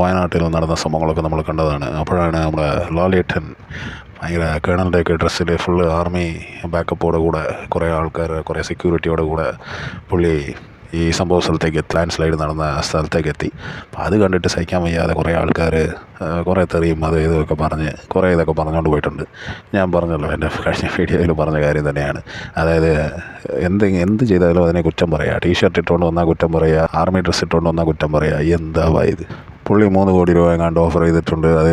വയനാട്ടിൽ നടന്ന സംഭവങ്ങളൊക്കെ നമ്മൾ കണ്ടതാണ്. അപ്പോഴാണ് നമ്മുടെ ലാലേട്ടൻ ഭയങ്കര കേണലിന്റെയൊക്കെ ഡ്രസ്സിൽ ഫുള്ള് ആർമി ബാക്കപ്പോടെ കൂടെ കുറേ ആൾക്കാർ കുറേ സെക്യൂരിറ്റിയോടെ കൂടെ പുള്ളി ഈ സംഭവ സ്ഥലത്തേക്ക് ലാൻഡ് സ്ലൈഡ് നടന്ന സ്ഥലത്തേക്ക് എത്തി. അപ്പോൾ അത് കണ്ടിട്ട് സഹിക്കാൻ വയ്യാതെ കുറേ ആൾക്കാർ കുറേ തെറിയും അത് ഇതൊക്കെ പറഞ്ഞ് കുറേ ഇതൊക്കെ പറഞ്ഞുകൊണ്ട് പോയിട്ടുണ്ട്. ഞാൻ പറഞ്ഞല്ലോ എന്റെ കഴിഞ്ഞ വീഡിയോയിൽ പറഞ്ഞ കാര്യം തന്നെയാണ്. അതായത് എന്ത് എന്ത് ചെയ്താലും അതിനെ കുറ്റം പറയുക ടീ ഷർട്ട് ഇട്ടുകൊണ്ട് വന്നാൽ കുറ്റം പറയുക ആർമി ഡ്രസ്സ് ഇട്ടുകൊണ്ട് വന്നാൽ കുറ്റം പറയുക എന്താ ഇത് പുള്ളി മൂന്ന് കോടി രൂപ എങ്ങാണ്ട് ഓഫർ ചെയ്തിട്ടുണ്ട്. അത്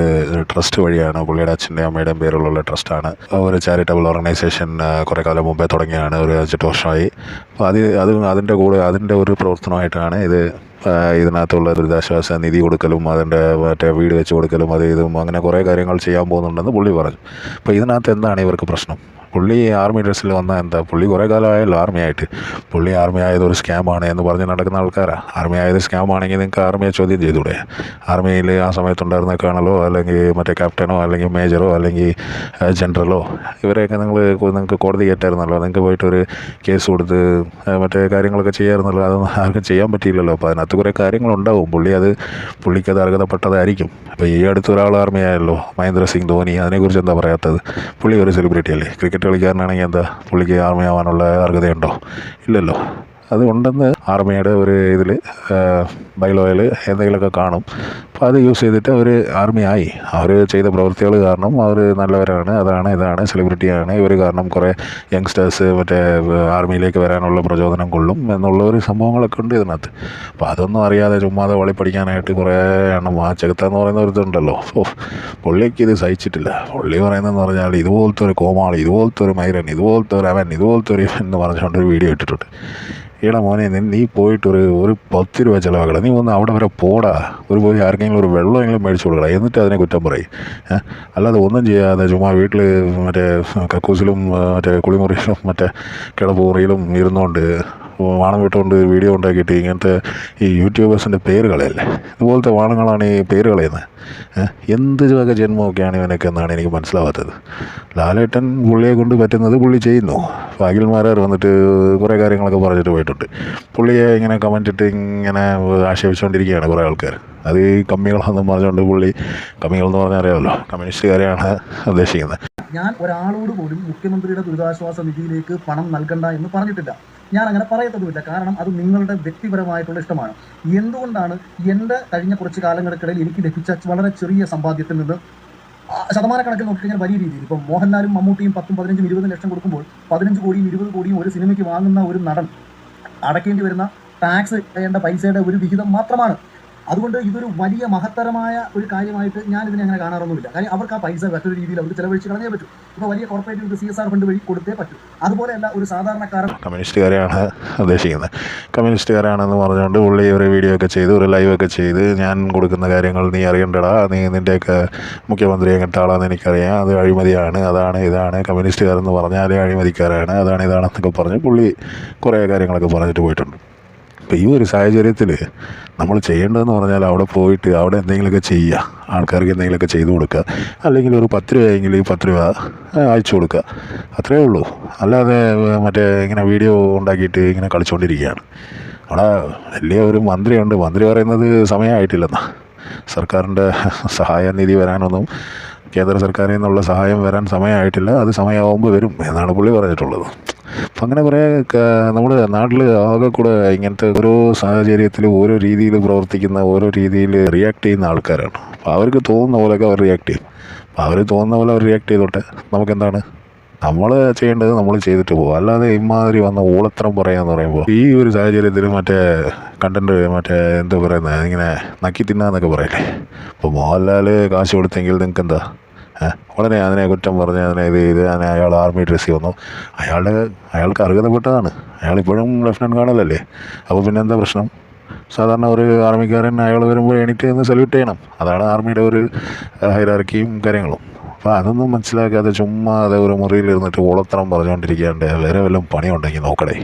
ട്രസ്റ്റ് വഴിയാണ്. പുള്ളിയുടെ അച്ഛന്റെയും അമ്മയുടെയും പേരിലുള്ള ട്രസ്റ്റാണ് ഒരു ചാരിറ്റബിൾ ഓർഗനൈസേഷൻ കുറേ കാലം മുമ്പേ തുടങ്ങിയാണ്. ഒരു അഞ്ചെട്ട് വർഷമായി. അപ്പോൾ അത് അത് അതിന്റെ കൂടെ അതിന്റെ ഒരു പ്രവർത്തനമായിട്ടാണ് ഇത് ഇതിനകത്തുള്ള ദുരിതാശ്വാസ നിധി കൊടുക്കലും അതിന്റെ മറ്റേ വീട് വെച്ച് കൊടുക്കലും അത് ഇതും അങ്ങനെ കുറേ കാര്യങ്ങൾ ചെയ്യാൻ പോകുന്നുണ്ടെന്ന് പുള്ളി പറഞ്ഞു. അപ്പോൾ ഇതിനകത്ത് എന്താണ് ഇവർക്ക് പ്രശ്നം? പുള്ളി ആർമി ഡ്രസ്സിൽ വന്നാൽ എന്താ പുള്ളി കുറേ കാലമായല്ലോ ആർമി ആയിട്ട്. പുള്ളി ആർമി ആയത് ഒരു സ്കാമാണ് എന്ന് പറഞ്ഞ് നടക്കുന്ന ആൾക്കാരാണ് ആർമി ആയത് സ്കാം ആണെങ്കിൽ നിങ്ങൾക്ക് ആർമിയെ ചോദ്യം ചെയ്തൂടെ ആർമിയിൽ ആ സമയത്തുണ്ടായിരുന്ന കേണലോ അല്ലെങ്കിൽ മറ്റേ ക്യാപ്റ്റനോ അല്ലെങ്കിൽ മേജറോ അല്ലെങ്കിൽ ജനറലോ ഇവരെയൊക്കെ നിങ്ങൾ നിങ്ങൾക്ക് കോടതി കയറ്റായിരുന്നല്ലോ നിങ്ങൾക്ക് പോയിട്ട് ഒരു കേസ് കൊടുത്ത് മറ്റേ കാര്യങ്ങളൊക്കെ ചെയ്യാമായിരുന്നല്ലോ അതൊന്നും ആർക്കും ചെയ്യാൻ പറ്റിയില്ലല്ലോ. അപ്പോൾ അതിനകത്ത് കുറേ കാര്യങ്ങളുണ്ടാവും. പുള്ളി അത് പുള്ളിക്ക് അത് അർഹതപ്പെട്ടതായിരിക്കും. അപ്പോൾ ഈ അടുത്ത് ഒരാൾ ആർമിയായല്ലോ മഹേന്ദ്ര സിംഗ് ധോനി അതിനെക്കുറിച്ച് എന്താ പറയാത്തത്? പുള്ളി ഒരു സെലിബ്രിറ്റി അല്ലേ? ക്രിക്കറ്റ് കളിക്കാരനാണെങ്കിൽ എന്താ പുള്ളിക്ക് ആർമി ആവാനുള്ള അർഹതയുണ്ടോ? ഇല്ലല്ലോ. അതുകൊണ്ടെന്ന് ആർമിയുടെ ഒരു ഇതിൽ ബൈലോയിൽ എന്തെങ്കിലുമൊക്കെ കാണും. അപ്പോൾ അത് യൂസ് ചെയ്തിട്ട് അവർ ആർമി ആയി അവർ ചെയ്ത പ്രവൃത്തികൾ കാരണം അവർ നല്ലവരാണ്. അതാണ് ഇതാണ് സെലിബ്രിറ്റിയാണ്. ഇവർ കാരണം കുറേ യങ്സ്റ്റേഴ്സ് മറ്റേ ആർമിയിലേക്ക് വരാനുള്ള പ്രചോദനം കൊള്ളും എന്നുള്ള ഒരു സംഭവങ്ങളൊക്കെ ഉണ്ട് ഇതിനകത്ത്. അപ്പോൾ അതൊന്നും അറിയാതെ ചുമ്മാതെ വളി പഠിക്കാനായിട്ട് കുറേ എണ്ണം ആ ചെകുത്തെന്ന് പറയുന്ന ഒരു ഇതുണ്ടല്ലോ. ഓ പുള്ളിക്ക് ഇത് സഹിച്ചിട്ടില്ല. പുള്ളി പറയുന്നതെന്ന് പറഞ്ഞാൽ ഇതുപോലത്തെ ഒരു കോമാളി ഇതുപോലത്തെ ഒരു മൈരൻ ഇതുപോലത്തെ ഒരു അവൻ ഇതുപോലത്തെ ഒരു ഇവൻ എന്ന് പറഞ്ഞുകൊണ്ട് ഒരു വീഡിയോ ഇട്ടിട്ടുണ്ട്. ഈടാ മോനെ നീ നീ പോയിട്ടൊരു ഒരു പത്ത് രൂപ ചിലവാക്കട. നീ ഒന്ന് അവിടെ വരെ പോടാ. ഒരു പോയി ആർക്കെങ്കിലും ഒരു വെള്ളമെങ്കിലും മേടിച്ചു കൊടുക്കട. എന്നിട്ട് അതിനെ കുറ്റം പറയും? അല്ലാതെ ഒന്നും ചെയ്യാതെ ചുമ്മാ വീട്ടിൽ മറ്റേ കക്കൂസിലും മറ്റേ കുളിമുറിയിലും മറ്റേ കിടപ്പുറിയിലും ഇരുന്നുകൊണ്ട് വാണം വിട്ടുകൊണ്ട് വീഡിയോ ഉണ്ടാക്കിയിട്ട് ഇങ്ങനത്തെ ഈ യൂട്യൂബേഴ്സിന്റെ പേര് കളയല്ലേ ഇതുപോലത്തെ വാണങ്ങളാണ് ഈ പേര് കളയുന്നത്? എന്ത് വക ജന്മമൊക്കെയാണ് ഇവനൊക്കെ എന്നാണ് എനിക്ക് മനസ്സിലാവാത്തത്. ലാലേട്ടൻ പുള്ളിയെ കൊണ്ട് പറ്റുന്നത് പുള്ളി ചെയ്യുന്നു. വാഗിൽ മാരാർ വന്നിട്ട് കുറേ കാര്യങ്ങളൊക്കെ പറഞ്ഞിട്ട് പോയിട്ടുണ്ട്. പുള്ളിയെ ഇങ്ങനെ കമന്റിട്ട് ഇങ്ങനെ ആക്ഷേപിച്ചുകൊണ്ടിരിക്കുകയാണ് കുറേ ആൾക്കാർ. അത് ഈ കമ്മികളെന്ന് പറഞ്ഞുകൊണ്ട് പുള്ളി കമ്മികൾ എന്ന് പറഞ്ഞാൽ അറിയാമല്ലോ. കമ്മ്യൂണിസ്റ്റുകാരെയാണ് ഉദ്ദേശിക്കുന്നത്. ഞാൻ ഒരാളോട് പോലും മുഖ്യമന്ത്രിയുടെ ദുരിതാശ്വാസ നിധിയിലേക്ക് പണം നൽകണ്ട എന്ന് പറഞ്ഞിട്ടില്ല. ഞാൻ അങ്ങനെ പറയത്തതുമില്ല കാരണം അത് നിങ്ങളുടെ വ്യക്തിപരമായിട്ടുള്ള ഇഷ്ടമാണ്. എന്തുകൊണ്ടാണ് എന്റെ കഴിഞ്ഞ കുറച്ച് കാലങ്ങൾക്കിടയിൽ എനിക്ക് ലഭിച്ച വളരെ ചെറിയ സമ്പാദ്യത്തിൽ നിന്ന് ശതമാനക്കണക്കിൽ നോക്കിക്കഴിഞ്ഞാൽ വലിയ രീതിയിൽ ഇപ്പം മോഹൻലാലും മമ്മൂട്ടിയും പത്തും പതിനഞ്ചും ഇരുപതും ലക്ഷം കൊടുക്കുമ്പോൾ പതിനഞ്ച് കോടിയും ഇരുപത് കോടിയും ഒരു സിനിമയ്ക്ക് വാങ്ങുന്ന ഒരു നടൻ അടയ്ക്കേണ്ടി വരുന്ന ടാക്സ് ചെയ്യേണ്ട പൈസയുടെ ഒരു വിഹിതം മാത്രമാണ്. അതുകൊണ്ട് ഇതൊരു വലിയ മഹത്തരമായ ഒരു കാര്യമായിട്ട് ഞാൻ ഇതിനെ അങ്ങനെ കാണാറൊന്നുമില്ല. കാര്യം അവർക്ക് ആ പൈസ മറ്റൊരു രീതിയിൽ അവർക്ക് ചെലവഴിച്ച് കളഞ്ഞേ പറ്റൂ. ഇപ്പോൾ വലിയ corporate C S R fund വഴി കൊടുത്തേ പറ്റൂ. അതുപോലെയല്ല ഒരു സാധാരണക്കാരൻ കമ്മ്യൂണിസ്റ്റുകാരെയാണ് ഉദ്ദേശിക്കുന്നത്. കമ്മ്യൂണിസ്റ്റുകാരാണെന്ന് പറഞ്ഞുകൊണ്ട് പുള്ളി ഒരു വീഡിയോ ഒക്കെ ചെയ്ത് ഒരു ലൈവ് ഒക്കെ ചെയ്ത്. ഞാൻ കൊടുക്കുന്ന കാര്യങ്ങൾ നീ അറിയണ്ടടാ. നീ നിന്റെയൊക്കെ മുഖ്യമന്ത്രി എങ്ങനത്തെ ആളാണെന്ന് എനിക്കറിയാം. അത് അഴിമതിയാണ്. അതാണ് ഇതാണ്. കമ്മ്യൂണിസ്റ്റുകാരെന്ന് പറഞ്ഞാൽ അഴിമതിക്കാരാണ്. അതാണ് ഇതാണെന്നൊക്കെ പറഞ്ഞ് പുള്ളി കുറേ കാര്യങ്ങളൊക്കെ പറഞ്ഞിട്ട് പോയിട്ടുണ്ട്. അപ്പോൾ ഈ ഒരു സാഹചര്യത്തിൽ നമ്മൾ ചെയ്യേണ്ടതെന്ന് പറഞ്ഞാൽ അവിടെ പോയിട്ട് അവിടെ എന്തെങ്കിലുമൊക്കെ ചെയ്യുക. ആൾക്കാർക്ക് എന്തെങ്കിലുമൊക്കെ ചെയ്തു കൊടുക്കുക. അല്ലെങ്കിൽ ഒരു പത്ത് രൂപയെങ്കിൽ പത്ത് രൂപ അയച്ചു കൊടുക്കുക. അത്രയേ ഉള്ളൂ. അല്ലാതെ മറ്റേ ഇങ്ങനെ വീഡിയോ ഉണ്ടാക്കിയിട്ട് ഇങ്ങനെ കളിച്ചുകൊണ്ടിരിക്കുകയാണ് അവിടെ വലിയ ഒരു മന്ത്രിയുണ്ട്. മന്ത്രി പറയുന്നത് സമയമായിട്ടില്ലെന്നാ. സർക്കാരിന്റെ സഹായ നിധി വരാനൊന്നും കേന്ദ്ര സർക്കാരിൽ നിന്നുള്ള സഹായം വരാൻ സമയമായിട്ടില്ല. അത് സമയമാകുമ്പോൾ വരും എന്നാണ് പുള്ളി പറഞ്ഞിട്ടുള്ളത്. അപ്പം അങ്ങനെ കുറേ നമ്മുടെ നാട്ടിൽ ആകെ കൂടെ ഇങ്ങനത്തെ ഓരോ സാഹചര്യത്തിൽ ഓരോ രീതിയിൽ പ്രവർത്തിക്കുന്ന ഓരോ രീതിയിൽ റിയാക്ട് ചെയ്യുന്ന ആൾക്കാരാണ്. അപ്പോൾ അവർക്ക് തോന്നുന്ന പോലെയൊക്കെ അവർ റിയാക്ട് ചെയ്യും. അപ്പോൾ അവർ തോന്നുന്ന പോലെ അവർ റിയാക്ട് ചെയ്തോട്ടെ. നമുക്കെന്താണ്? നമ്മൾ ചെയ്യേണ്ടത് നമ്മൾ ചെയ്തിട്ട് പോകും അല്ലാതെ ഇമാതിരി വന്ന ഓളത്രം പറയാന്ന് പറയുമ്പോൾ ഈ ഒരു സാഹചര്യത്തിൽ മറ്റേ കണ്ടന്റ് മറ്റേ എന്താ പറയുന്നത് ഇങ്ങനെ നക്കി തിന്നാന്നൊക്കെ പറയില്ലേ? അപ്പോൾ മോഹൻലാൽ കാശ് കൊടുത്തെങ്കിൽ നിങ്ങൾക്ക് എന്താ ഉടനെ അതിനെ കുറ്റം പറഞ്ഞ് അതിനെ ഇത് ചെയ്ത് അതിനെ അയാൾ ആർമി ഡ്രസ്സിൽ വന്നു. അയാളുടെ അയാൾക്ക് അർഹതപ്പെട്ടതാണ് അയാൾ ഇപ്പോഴും ലെഫ്റ്റനന്റ് കാണലല്ലേ അപ്പോൾ പിന്നെ എന്താ പ്രശ്നം? സാധാരണ ഒരു ആർമിക്കാരൻ അയാൾ വരുമ്പോൾ എണീറ്റ് നിന്ന് സല്യൂട്ട് ചെയ്യണം. അതാണ് ആർമിയുടെ ഒരു ഹൈറാർക്കിയും കാര്യങ്ങളും. അപ്പോൾ അതൊന്നും മനസ്സിലാക്കാതെ ചുമ്മാ അത് ഒരു മുറിയിൽ ഇരുന്നിട്ട് ഓളത്തരം പറഞ്ഞുകൊണ്ടിരിക്കാണ്ട് വേറെ വല്ലതും പണിയുണ്ടെങ്കിൽ നോക്കടേ.